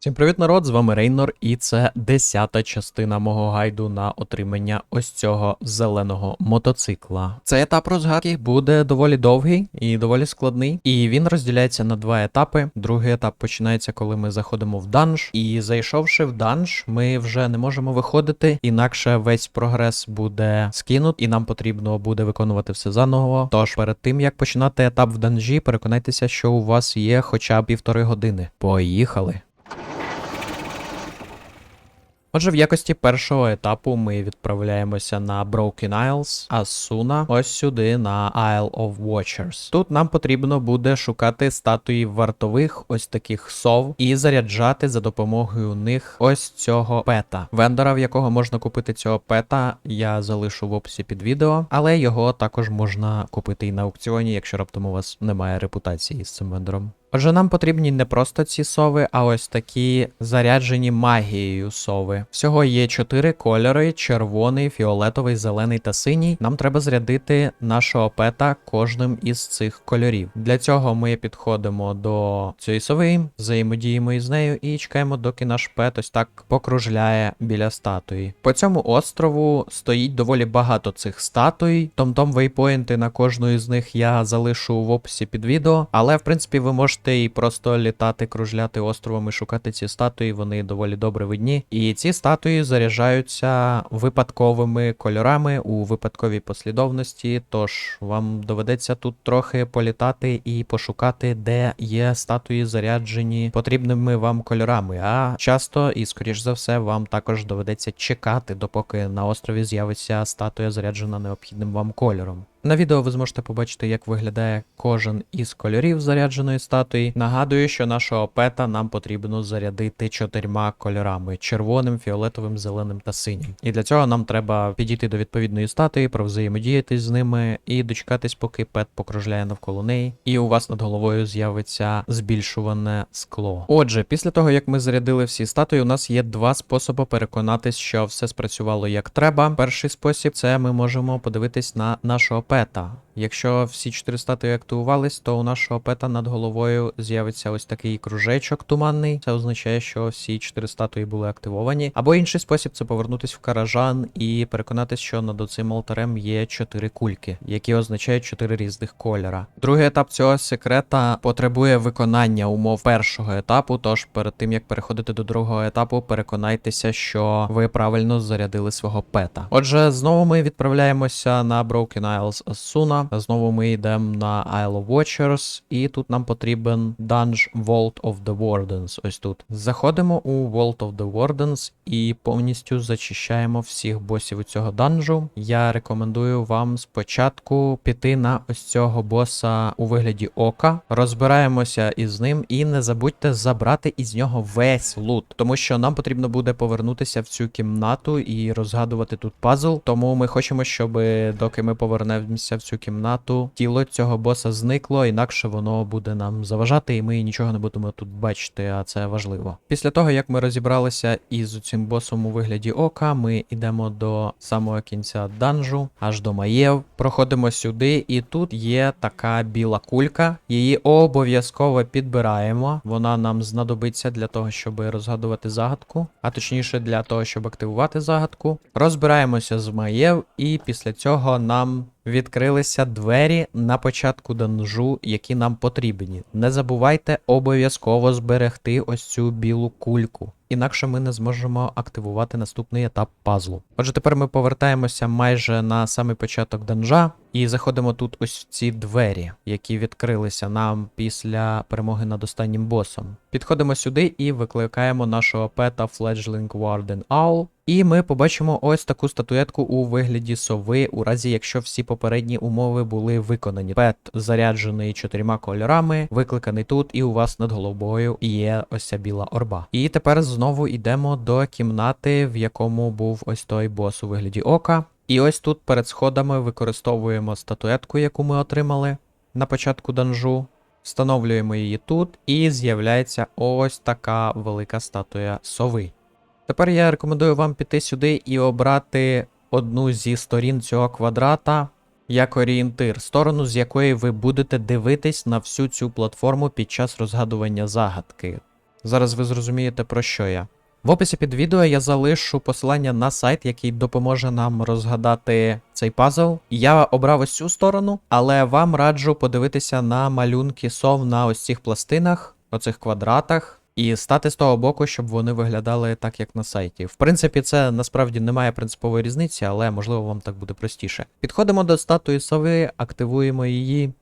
Всім привіт, народ! З вами Рейнор, і це десята частина мого гайду на отримання ось цього зеленого мотоцикла. Цей етап розгадки буде доволі довгий і доволі складний, і він розділяється на два етапи. Другий етап починається, коли ми заходимо в данж, і зайшовши в данж, ми вже не можемо виходити, інакше весь прогрес буде скинут, і нам потрібно буде виконувати все заново. Тож перед тим як починати етап в данжі, переконайтеся, що у вас є хоча б півтори години. Поїхали! Отже, в якості першого етапу ми відправляємося на Broken Isles, а Суна ось сюди на Isle of Watchers. Тут нам потрібно буде шукати статуї вартових, ось таких сов, і заряджати за допомогою них ось цього пета. Вендора, в якого можна купити цього пета, я залишу в описі під відео, але його також можна купити і на аукціоні, якщо раптом у вас немає репутації з цим вендором. Отже, нам потрібні не просто ці сови, а ось такі заряджені магією сови. Всього є чотири кольори: червоний, фіолетовий, зелений та синій. Нам треба зарядити нашого пета кожним із цих кольорів. Для цього ми підходимо до цієї сови, взаємодіємо із нею і чекаємо, доки наш пет ось так покружляє біля статуї. По цьому острову стоїть доволі багато цих статуй. Том-том вейпоінти на кожну із них я залишу в описі під відео, але в принципі ви можете і просто літати, кружляти островом і шукати ці статуї, вони доволі добре видні. І ці статуї заряджаються випадковими кольорами у випадковій послідовності. Тож вам доведеться тут трохи політати і пошукати, де є статуї заряджені потрібними вам кольорами. А часто і скоріш за все вам також доведеться чекати, допоки на острові з'явиться статуя заряджена необхідним вам кольором. На відео ви зможете побачити, як виглядає кожен із кольорів зарядженої статуї. Нагадую, що нашого пета нам потрібно зарядити чотирма кольорами: червоним, фіолетовим, зеленим та синім. І для цього нам треба підійти до відповідної статуї, провзаємодіяти з ними і дочекатись, поки пет покружляє навколо неї, і у вас над головою з'явиться збільшуване скло. Отже, після того як ми зарядили всі статуї, у нас є два способи переконатись, що все спрацювало як треба. Перший спосіб це ми можемо подивитись на нашого пета. Якщо всі чотири статуї активувались, то у нашого пета над головою з'явиться ось такий кружечок туманний. Це означає, що всі чотири статуї були активовані. Або інший спосіб це повернутись в каражан і переконатись, що над оцим алтарем є чотири кульки, які означають чотири різних кольора. Другий етап цього секрета потребує виконання умов першого етапу. Тож перед тим як переходити до другого етапу, переконайтеся, що ви правильно зарядили свого пета. Отже, знову ми відправляємося на Broken Isles Asuna. Знову ми йдемо на Isle of Watchers, і тут нам потрібен данж Vault of the Wardens. Ось тут. Заходимо у Vault of the Wardens і повністю зачищаємо всіх босів у цього данжу. Я рекомендую вам спочатку піти на ось цього боса у вигляді ока. Розбираємося із ним, і не забудьте забрати із нього весь лут, тому що нам потрібно буде повернутися в цю кімнату і розгадувати тут пазл. Тому ми хочемо, щоб доки ми повернемося в цю кімнату, тіло цього боса зникло, інакше воно буде нам заважати, і ми нічого не будемо тут бачити, а це важливо. Після того, як ми розібралися із цим босом у вигляді ока, ми йдемо до самого кінця данжу, аж до маєв. Проходимо сюди, і тут є така біла кулька. Її обов'язково підбираємо. Вона нам знадобиться для того, щоб розгадувати загадку, а точніше для того, щоб активувати загадку. Розбираємося з маєв, і після цього нам відкрилися двері на початку данжу, які нам потрібні. Не забувайте обов'язково зберегти ось цю білу кульку. Інакше ми не зможемо активувати наступний етап пазлу. Отже, тепер ми повертаємося майже на самий початок данжа і заходимо тут ось в ці двері, які відкрилися нам після перемоги над останнім босом. Підходимо сюди і викликаємо нашого пета Fledgling Warden Owl. І ми побачимо ось таку статуетку у вигляді сови, у разі якщо всі попередні умови були виконані. Пет заряджений чотирма кольорами, викликаний тут, і у вас над головою є ось ця біла орба. І тепер знову йдемо до кімнати, в якому був ось той бос у вигляді ока. І ось тут перед сходами використовуємо статуетку, яку ми отримали на початку данжу. Встановлюємо її тут, і з'являється ось така велика статуя сови. Тепер я рекомендую вам піти сюди і обрати одну зі сторін цього квадрата як орієнтир, сторону, з якої ви будете дивитись на всю цю платформу під час розгадування загадки. Зараз ви зрозумієте про що я. В описі під відео я залишу посилання на сайт, який допоможе нам розгадати цей пазл. Я обрав ось цю сторону, але вам раджу подивитися на малюнки сов на ось цих пластинах, оцих квадратах. І стати з того боку, щоб вони виглядали так, як на сайті. В принципі, це насправді не має принципової різниці, але можливо вам так буде простіше. Підходимо до статуї сови, активуємо її,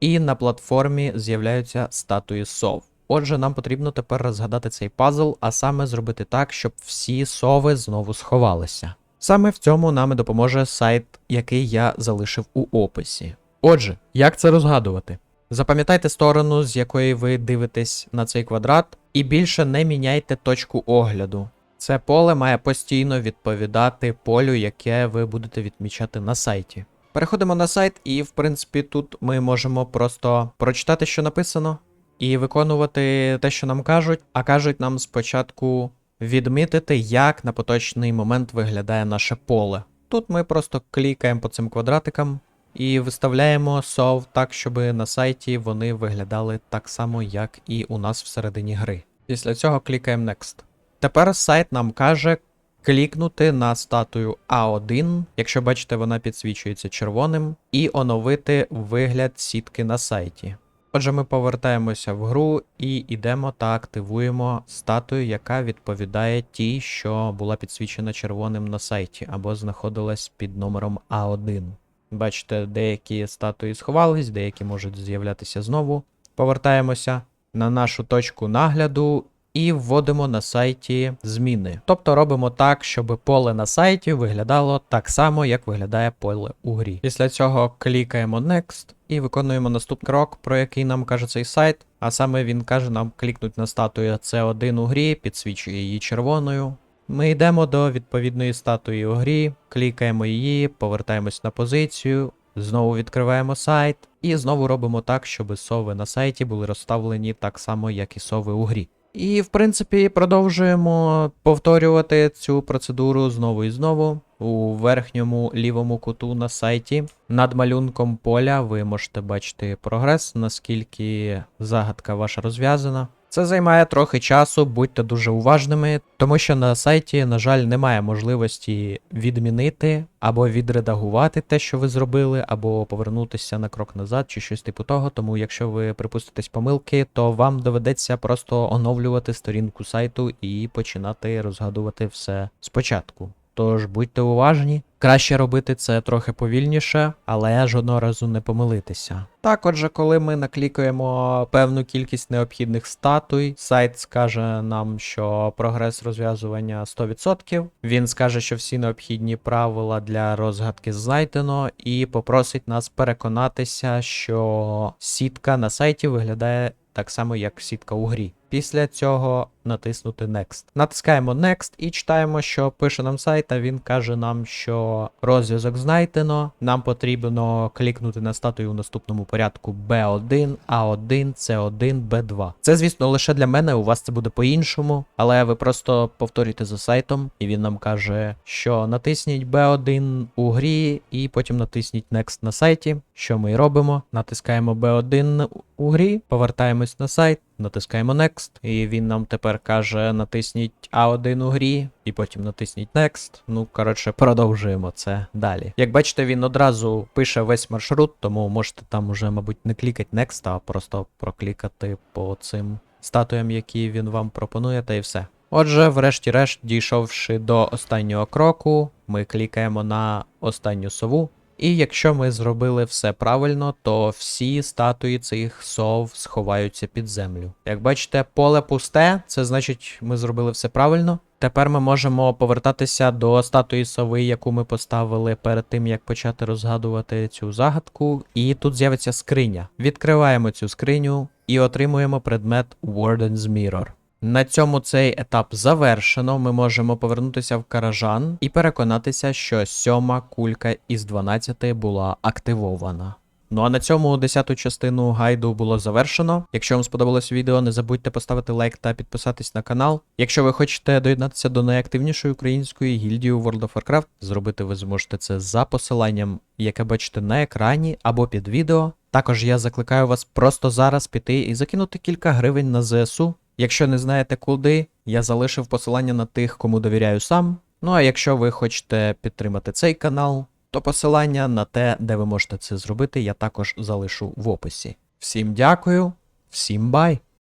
і на платформі з'являються статуї сов. Отже, нам потрібно тепер розгадати цей пазл, а саме зробити так, щоб всі сови знову сховалися. Саме в цьому нам допоможе сайт, який я залишив у описі. Отже, як це розгадувати? Запам'ятайте сторону, з якої ви дивитесь на цей квадрат, і більше не міняйте точку огляду. Це поле має постійно відповідати полю, яке ви будете відмічати на сайті. Переходимо на сайт, і в принципі тут ми можемо просто прочитати, що написано, і виконувати те, що нам кажуть, а кажуть нам спочатку відмітити, як на поточний момент виглядає наше поле. Тут ми просто клікаємо по цим квадратикам і виставляємо сов так, щоб на сайті вони виглядали так само, як і у нас всередині гри. Після цього клікаємо Next. Тепер сайт нам каже клікнути на статую А1, якщо бачите, вона підсвічується червоним, і оновити вигляд сітки на сайті. Отже, ми повертаємося в гру і йдемо та активуємо статую, яка відповідає тій, що була підсвічена червоним на сайті, або знаходилась під номером А1. Бачите, деякі статуї сховались, деякі можуть з'являтися знову. Повертаємося на нашу точку нагляду і вводимо на сайті зміни. Тобто робимо так, щоб поле на сайті виглядало так само, як виглядає поле у грі. Після цього клікаємо Next і виконуємо наступний крок, про який нам каже цей сайт. А саме він каже нам клікнути на статую C1 у грі, підсвічує її червоною. Ми йдемо до відповідної статуї у грі, клікаємо її, повертаємось на позицію, знову відкриваємо сайт і знову робимо так, щоб сови на сайті були розставлені так само, як і сови у грі. І, в принципі, продовжуємо повторювати цю процедуру знову і знову. У верхньому лівому куту на сайті над малюнком поля ви можете бачити прогрес, наскільки загадка ваша розв'язана. Це займає трохи часу, будьте дуже уважними, тому що на сайті, на жаль, немає можливості відмінити або відредагувати те, що ви зробили, або повернутися на крок назад чи щось типу того. Тому, якщо ви припуститесь помилки, то вам доведеться просто оновлювати сторінку сайту і починати розгадувати все спочатку. Тож будьте уважні. Краще робити це трохи повільніше, але жодного разу не помилитися. Так, отже, коли ми наклікаємо певну кількість необхідних статуй, сайт скаже нам, що прогрес розв'язування 100%. Він скаже, що всі необхідні правила для розгадки знайдено, і попросить нас переконатися, що сітка на сайті виглядає так само, як сітка у грі. Після цього натиснути Next. Натискаємо Next і читаємо, що пише нам сайт, а він каже нам, що розв'язок знайдено. Нам потрібно клікнути на статую у наступному порядку B1, A1, C1, B2. Це, звісно, лише для мене, у вас це буде по-іншому, але ви просто повторюйте за сайтом, і він нам каже, що натисніть B1 у грі, і потім натисніть Next на сайті. Що ми і робимо? Натискаємо B1 у грі, повертаємось на сайт. Натискаємо Next, і він нам тепер каже: натисніть A1 у грі, і потім натисніть Next. Ну, коротше, продовжуємо це далі. Як бачите, він одразу пише весь маршрут, тому можете там уже, мабуть, не клікати Next, а просто проклікати по цим статуям, які він вам пропонує, та і все. Отже, врешті-решт, дійшовши до останнього кроку, ми клікаємо на останню сову. І якщо ми зробили все правильно, то всі статуї цих сов сховаються під землю. Як бачите, поле пусте, це значить, ми зробили все правильно. Тепер ми можемо повертатися до статуї сови, яку ми поставили перед тим, як почати розгадувати цю загадку. І тут з'явиться скриня. Відкриваємо цю скриню і отримуємо предмет Warden's Mirror. На цьому цей етап завершено. Ми можемо повернутися в каражан і переконатися, що сьома кулька із 12 була активована. Ну а на цьому 10-ту частину гайду було завершено. Якщо вам сподобалось відео, не забудьте поставити лайк та підписатись на канал. Якщо ви хочете доєднатися до найактивнішої української гільдії World of Warcraft, зробити ви зможете це за посиланням, яке бачите на екрані або під відео. Також я закликаю вас просто зараз піти і закинути кілька гривень на ЗСУ. Якщо не знаєте куди, я залишив посилання на тих, кому довіряю сам. Ну а якщо ви хочете підтримати цей канал, то посилання на те, де ви можете це зробити, я також залишу в описі. Всім дякую, всім бай!